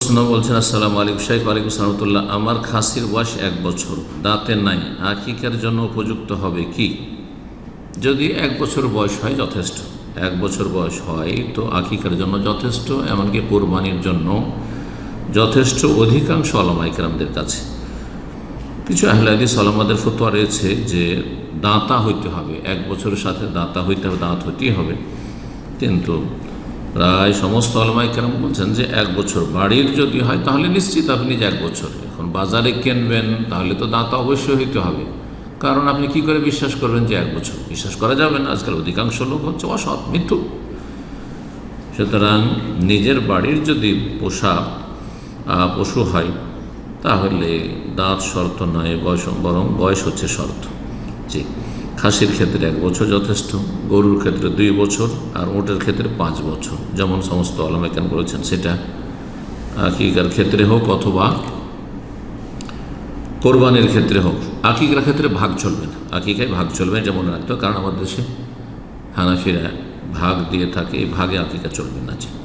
প্রশ্ন বলছেন, আসসালামু আলাইকুম শাইখ আলাইকুম সালামতুল্লাহ আমার খাসির বয়স এক বছর, দাঁতে নাই। আকিকার জন্য উপযুক্ত হবে কি? যদি এক বছর বয়স হয়, যথেষ্ট। এক বছর বয়স হয় তো আকিকার জন্য যথেষ্ট, এমনকি কোরবানির জন্য যথেষ্ট অধিকাংশ আলমাইকরামদের কাছে। কিছু আহলাদি সালামাদের ফতোয়া রয়েছে যে দাঁতা হইতে হবে, এক বছরের সাথে দাঁতা হইতে হবে, দাঁত হইতেই হবে। কিন্তু প্রায় সমস্ত আলমাই কেরাম বলছেন যে এক বছর বাড়ির যদি হয় তাহলে নিশ্চিত আপনি যে এক বছর। এখন বাজারে কিনবেন, তাহলে তো দাঁত অবশ্যই হইতে হবে। কারণ আপনি কি করে বিশ্বাস করবেন যে এক বছর? বিশ্বাস করা যাবে না, আজকাল অধিকাংশ লোক হচ্ছে অসৎ মৃত্যু সুতরাং নিজের বাড়ির যদি পোষা পশু হয়, তাহলে দাঁত শর্ত নয়, বয়স, বরং বয়স হচ্ছে শর্ত। জি। খাসির ক্ষেত্রে এক বছর যথেষ্ট, গরুর ক্ষেত্রে দুই বছর আর ওটের ক্ষেত্রে পাঁচ বছর। যেমন সমস্ত আলমেকান বলেছেন সেটা আকিকার ক্ষেত্রে হোক অথবা কোরবানির ক্ষেত্রে হোক। আকিকার ক্ষেত্রে ভাগ চলবে না। আকিকায় ভাগ চলবে যেমন রাখতে কারণ আমাদের দেশে হানাফিরা ভাগ দিয়ে থাকে, এই ভাগে আকিকা চলবে না।